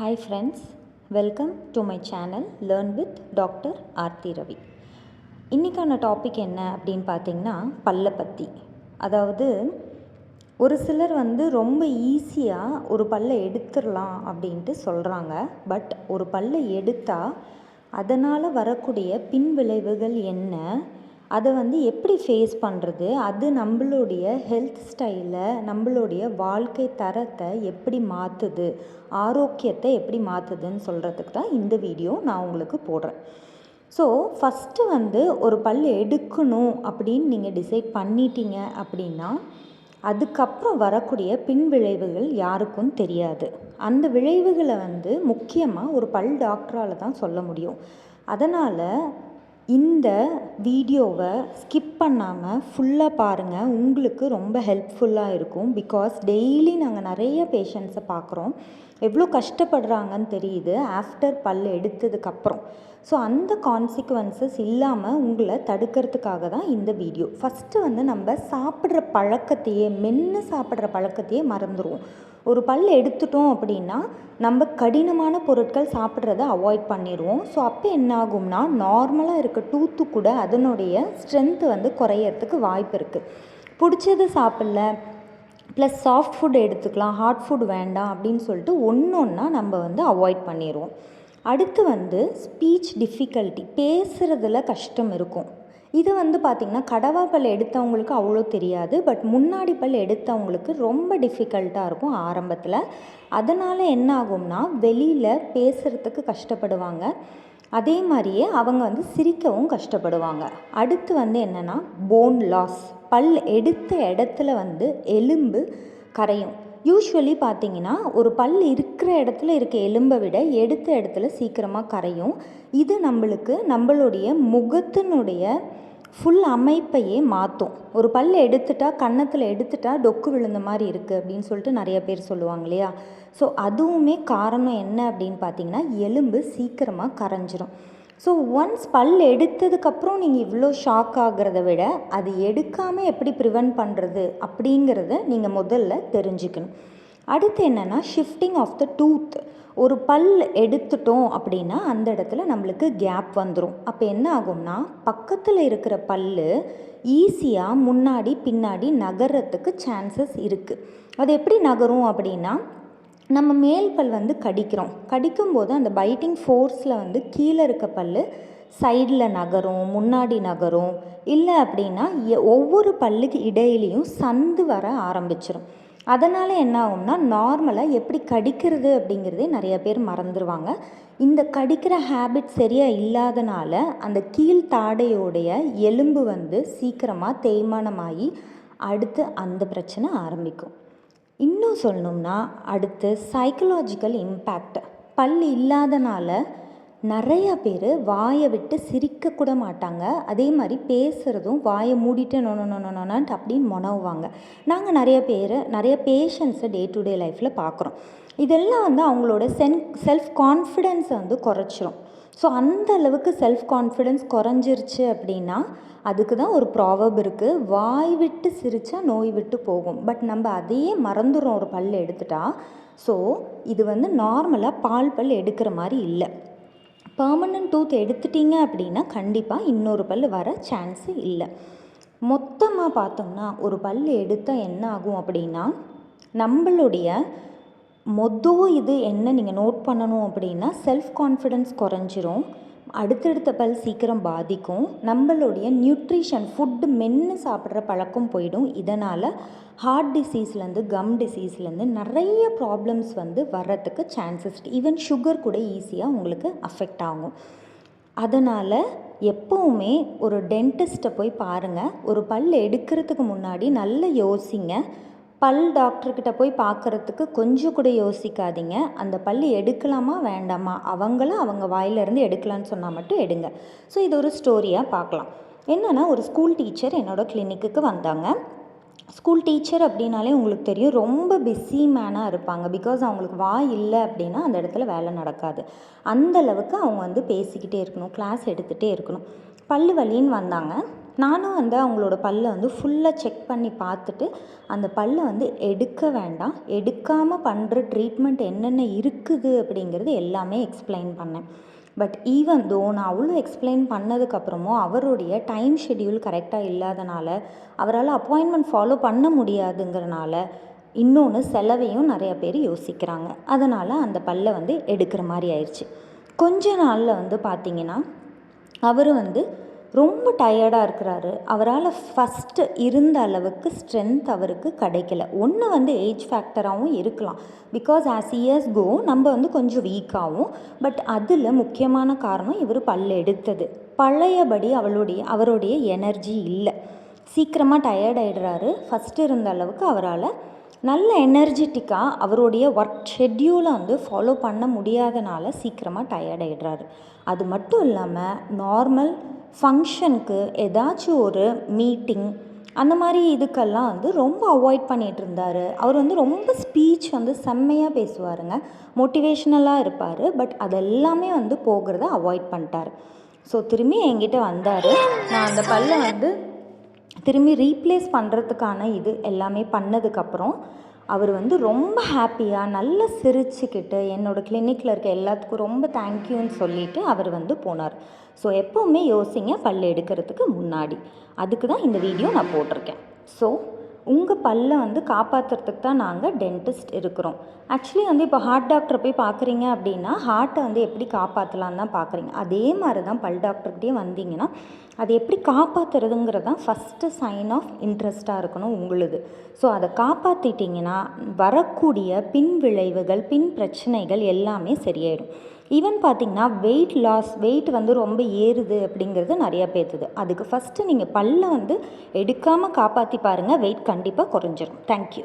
Hi friends welcome to my channel learn with doctor Aarthi Ravi இன்றைக்கான topic என்ன அப்படின்னு பார்த்தீங்கன்னா பல்லை பற்றி அதாவது ஒரு சிலர் வந்து ரொம்ப ஈஸியாக ஒரு பல்லை எடுத்துடலாம் அப்படின்ட்டு சொல்கிறாங்க பட் ஒரு பல்லை எடுத்தால் அதனால் வரக்கூடிய பின் விளைவுகள் என்ன? அதை வந்து எப்படி ஃபேஸ் பண்ணுறது அது நம்மளுடைய ஹெல்த் ஸ்டைலை நம்மளுடைய வாழ்க்கை தரத்தை எப்படி மாற்றுது ஆரோக்கியத்தை எப்படி மாற்றுதுன்னு சொல்கிறதுக்கு தான் இந்த வீடியோ நான் உங்களுக்கு போடுறேன். ஸோ ஃபஸ்ட்டு வந்து ஒரு பல் எடுக்கணும் அப்படின்னு நீங்கள் டிசைட் பண்ணிட்டீங்க அப்படின்னா அதுக்கப்புறம் வரக்கூடிய பின் விளைவுகள் யாருக்கும் தெரியாது. அந்த விளைவுகளை வந்து முக்கியமாக ஒரு பல் டாக்டரால் தான் சொல்ல முடியும். அதனால் இந்த வீடியோவை ஸ்கிப் பண்ணாமல் ஃபுல்லாக பாருங்கள் உங்களுக்கு ரொம்ப ஹெல்ப்ஃபுல்லாக இருக்கும். பிகாஸ் டெய்லி நாங்கள் நிறைய பேஷண்ட்ஸை பார்க்குறோம். எவ்வளோ கஷ்டப்படுறாங்கன்னு தெரியுது. ஆஃப்டர் பல் எடுத்ததுக்கப்புறம் ஸோ அந்த கான்சிக்வன்சஸ் இல்லாமல் உங்களை தடுக்கிறதுக்காக தான் இந்த வீடியோ ஃபஸ்ட்டு வந்து நம்ம சாப்பிட்ற பழக்கத்தையே மென்று சாப்பிட்ற பழக்கத்தையே மறந்துடுவோம் ஒரு பல் எடுத்துட்டோம் அப்படின்னா நம்ம கடினமான பொருட்கள் சாப்பிட்றத அவாய்ட் பண்ணிடுவோம். ஸோ அப்போ என்ன ஆகும்னா நார்மலாக இருக்க டூத்து கூட அதனுடைய ஸ்ட்ரென்த்து வந்து குறையறதுக்கு வாய்ப்பு இருக்குது பிடிச்சது சாப்பிட்ல ப்ளஸ் சாஃப்ட் ஃபுட் எடுத்துக்கலாம் ஹார்ட் ஃபுட் வேண்டாம் அப்படின்னு சொல்லிட்டு ஒன்று ஒன்றா நம்ம வந்து அவாய்ட் பண்ணிடுவோம். அடுத்து வந்து ஸ்பீச் டிஃபிகல்ட்டி பேசுகிறதுல கஷ்டம் இருக்கும். இது வந்து பார்த்திங்கன்னா கடவா பல் எடுத்தவங்களுக்கு அவ்வளோ தெரியாது பட் முன்னாடி பல் எடுத்தவங்களுக்கு ரொம்ப டிஃபிகல்ட்டாக இருக்கும் ஆரம்பத்தில். அதனால் என்ன ஆகும்னா வெளியில் பேசுகிறதுக்கு கஷ்டப்படுவாங்க. அதே மாதிரியே அவங்க வந்து சிரிக்கவும் கஷ்டப்படுவாங்க. அடுத்து வந்து என்னென்னா போன் லாஸ் பல் எடுத்த இடத்துல வந்து எலும்பு கரையும். யூஸ்வலி பார்த்தீங்கன்னா ஒரு பல் இருக்கிற இடத்துல இருக்க எலும்பை விட எடுத்த இடத்துல சீக்கிரமாக கரையும். இது நம்மளுக்கு நம்மளுடைய முகத்தினுடைய ஃபுல் அமைப்பையே மாற்றும் ஒரு பல் எடுத்துட்டா கன்னத்தில் எடுத்துட்டா டொக்கு விழுந்த மாதிரி இருக்குது அப்படின்னு சொல்லிட்டு நிறைய பேர் சொல்லுவாங்க இல்லையா? ஸோ அதுவுமே காரணம் என்ன அப்படின்னு பார்த்தீங்கன்னா எலும்பு சீக்கிரமாக கரைஞ்சிரும். ஸோ ஒன்ஸ் பல் எடுத்ததுக்கப்புறம் நீங்கள் இவ்வளோ ஷாக் ஆகிறத விட அது எடுக்காமல் எப்படி ப்ரிவெண்ட் பண்ணுறது அப்படிங்கிறத நீங்கள் முதல்ல தெரிஞ்சுக்கணும். அடுத்து என்னென்னா ஷிஃப்டிங் ஆஃப் த டூத் ஒரு பல் எடுத்துட்டோம் அப்படின்னா அந்த இடத்துல நம்மளுக்கு கேப் வந்துடும் அப்போ என்ன ஆகும்னா பக்கத்தில் இருக்கிற பல் ஈஸியாக முன்னாடி பின்னாடி நகர்றதுக்கு சான்சஸ் இருக்குது அது எப்படி நகரும் அப்படின்னா நம்ம மேல் பல் வந்து கடிக்கிறோம். கடிக்கும்போது அந்த பைட்டிங் ஃபோர்ஸில் வந்து கீழே இருக்க பல் சைடில் நகரும் முன்னாடி நகரும். இல்லை அப்படின்னா ஒவ்வொரு பல்லுக்கு இடையிலையும் சந்து வர ஆரம்பிச்சிடும் அதனால் என்ன ஆகும்னா நார்மலாக எப்படி கடிக்கிறது அப்படிங்கிறதே நிறைய பேர் மறந்துடுவாங்க இந்த கடிக்கிற ஹேபிட் சரியாக இல்லாதனால அந்த கீழ் தாடையோடைய எலும்பு வந்து சீக்கிரமாக தேய்மானமாகி அடுத்து அந்த பிரச்சனை ஆரம்பிக்கும். இன்னும் சொல்லணும்னா அடுத்து சைக்கலாஜிக்கல் இம்பேக்ட் பல் இல்லாதனால நிறையா பேர் வாயை விட்டு சிரிக்கக்கூட மாட்டாங்க. அதே மாதிரி பேசுகிறதும் வாயை மூடிட்டு நொன அப்படின்னு மொனவுவாங்க. நாங்கள் நிறைய பேர் நிறைய பேஷண்ட்ஸை டே டு டே லைஃப்பில் பார்க்குறோம் இதெல்லாம் வந்து அவங்களோட சென் செல்ஃப் கான்ஃபிடென்ஸை வந்து குறைச்சிரும். ஸோ அந்த அளவுக்கு செல்ஃப் கான்ஃபிடென்ஸ் குறைஞ்சிருச்சு அப்படின்னா அதுக்கு தான் ஒரு ப்ராவப் இருக்குது வாய் விட்டு சிரித்தா நோய் விட்டு போகும். பட் நம்ம அதையே மறந்துடும் ஒரு பல் எடுத்துட்டா ஸோ இது வந்து நார்மலாக பால் பல் எடுக்கிற மாதிரி இல்லை. பர்மனன்ட் டூத் எடுத்துட்டீங்க அப்படின்னா கண்டிப்பாக இன்னொரு பல் வர சான்ஸு இல்லை. மொத்தமாக பார்த்தோம்னா ஒரு பல் எடுத்தால் என்ன ஆகும் அப்படின்னா நம்மளுடைய மொதல் இது என்ன நீங்கள் நோட் பண்ணணும் அப்படின்னா செல்ஃப் கான்ஃபிடென்ஸ் குறைஞ்சிரும். அடுத்தடுத்த பல் சீக்கிரம் பாதிக்கும். நம்மளுடைய நியூட்ரிஷன் ஃபுட்டு மென்று சாப்பிட்ற பழக்கம் போயிடும். இதனால் ஹார்ட் டிசீஸ்லேருந்து கம் டிசீஸ்லேருந்து நிறைய ப்ராப்ளம்ஸ் வந்து வர்றதுக்கு சான்சஸ் ஈவன் சுகர் கூட ஈஸியாக உங்களுக்கு அஃபெக்ட் ஆகும். அதனால் எப்போவுமே ஒரு டென்டிஸ்ட்டை போய் பாருங்கள் ஒரு பல் எடுக்கிறதுக்கு முன்னாடி நல்லா யோசிங்க. பல் டாக்டர்கிட்ட போய் பார்க்குறதுக்கு கொஞ்சம் கூட யோசிக்காதீங்க. அந்த பல் எடுக்கலாமா வேண்டாமா? அவங்கள அவங்க வாயிலிருந்து எடுக்கலான்னு சொன்னால் மட்டும் எடுங்க. ஸோ இது ஒரு ஸ்டோரியாக பார்க்கலாம் என்னென்னா ஒரு ஸ்கூல் டீச்சர் என்னோடய கிளினிக்கு வந்தாங்க. ஸ்கூல் டீச்சர் அப்படின்னாலே உங்களுக்கு தெரியும் ரொம்ப பிஸி மேனாக இருப்பாங்க. பிகாஸ் அவங்களுக்கு வாய் இல்லை அப்படின்னா அந்த இடத்துல வேலை நடக்காது. அந்தளவுக்கு அவங்க வந்து பேசிக்கிட்டே இருக்கணும் கிளாஸ் எடுத்துகிட்டே இருக்கணும். பல்லு வலின்னு வந்தாங்க. நானும் வந்து அவங்களோட பல்லை வந்து ஃபுல்லாக செக் பண்ணி பார்த்துட்டு அந்த பல்லை வந்து எடுக்க வேண்டாம். எடுக்காமல் பண்ணுற ட்ரீட்மெண்ட் என்னென்ன இருக்குது அப்படிங்கிறது எல்லாமே எக்ஸ்பிளைன் பண்ணேன். பட் ஈவன் தோ நான் அவ்வளோ எக்ஸ்பிளைன் பண்ணதுக்கப்புறமும் அவருடைய டைம் ஷெட்யூல் கரெக்டாக இல்லாதனால அவரால் அப்பாயின்மெண்ட் ஃபாலோ பண்ண முடியாதுங்கிறனால இன்னொன்று செலவையும் நிறைய பேர் யோசிக்கிறாங்க. அதனால் அந்த பல்லை வந்து எடுக்கிற மாதிரி ஆயிடுச்சு கொஞ்ச நாளில் வந்து பார்த்திங்கன்னா அவர் வந்து ரொம்ப டயர்டாக இருக்கிறாரு. அவரால் ஃபஸ்ட்டு இருந்த அளவுக்கு ஸ்ட்ரென்த் அவருக்கு கிடைக்கல. ஒன்று வந்து ஏஜ் ஃபேக்டராகவும் இருக்கலாம். பிகாஸ் ஆஸ் இயர்ஸ் கோ நம்ம வந்து கொஞ்சம் வீக்காகவும் பட் அதில் முக்கியமான காரணம் இவர் பல் எடுத்தது. பழையபடி அவளுடைய அவருடைய எனர்ஜி இல்லை. சீக்கிரமாக டயர்ட் ஆகிடுறாரு ஃபஸ்ட்டு இருந்த அளவுக்கு அவரால் நல்ல எனர்ஜெட்டிக்காக அவருடைய ஒர்க் ஷெட்யூலை வந்து ஃபாலோ பண்ண முடியாதனால சீக்கிரமாக டயர்ட் ஆகிடுறாரு அது மட்டும் இல்லாமல் நார்மல் ஃபங்க்ஷனுக்கு ஏதாச்சும் ஒரு மீட்டிங் அந்த மாதிரி இதுக்கெல்லாம் வந்து ரொம்ப அவாய்ட் பண்ணிகிட்டு இருந்தார். அவர் வந்து ரொம்ப ஸ்பீச் வந்து செம்மையாக பேசுவாருங்க. மோட்டிவேஷ்னலாக இருப்பார். பட் அதெல்லாமே வந்து போகிறத அவாய்ட் பண்ணிட்டார். ஸோ திரும்பி என்கிட்ட வந்தார். நான் அந்த பல்லை வந்து திரும்பி ரீப்ளேஸ் பண்ணுறதுக்கான இது எல்லாமே பண்ணதுக்கப்புறம் அவர் வந்து ரொம்ப ஹாப்பியாக நல்லா சிரிச்சுக்கிட்டு என்னோடய கிளினிக்கில் இருக்க எல்லாத்துக்கும் ரொம்ப தேங்க்யூன்னு சொல்லிவிட்டு அவர் வந்து போனார். ஸோ எப்போவுமே யோசிங்க பல் எடுக்கிறதுக்கு முன்னாடி. அதுக்கு தான் இந்த வீடியோ நான் போட்டிருக்கேன். ஸோ உங்கள் பல்லை வந்து காப்பாற்றுறதுக்கு தான் நாங்கள் டென்டிஸ்ட் இருக்கிறோம். ஆக்சுவலி வந்து இப்போ ஹார்ட் டாக்டரை போய் பார்க்குறீங்க அப்படின்னா ஹார்ட்டை வந்து எப்படி காப்பாற்றலான்னு தான் பார்க்குறீங்க அதே மாதிரி தான் பல் டாக்டர்கிட்டே வந்தீங்கன்னா அதை எப்படி காப்பாற்றுறதுங்கிறது தான் ஃபஸ்ட்டு சைன் ஆஃப் இன்ட்ரெஸ்ட்டாக இருக்கணும் உங்களுது. ஸோ அதை காப்பாற்றிட்டிங்கன்னா வரக்கூடிய பின் விளைவுகள் பின் பிரச்சனைகள் எல்லாமே சரியாயிடும். ஈவன் பார்த்திங்கன்னா வெயிட் லாஸ் வெயிட் வந்து ரொம்ப ஏறுது அப்படிங்கிறது நிறையா பேத்துது. அதுக்கு ஃபஸ்ட்டு நீங்கள் பல்லை வந்து எடுக்காமல் காப்பாற்றி பாருங்கள் வெயிட் கண்டிப்பாக குறைஞ்சிரும். தேங்க்யூ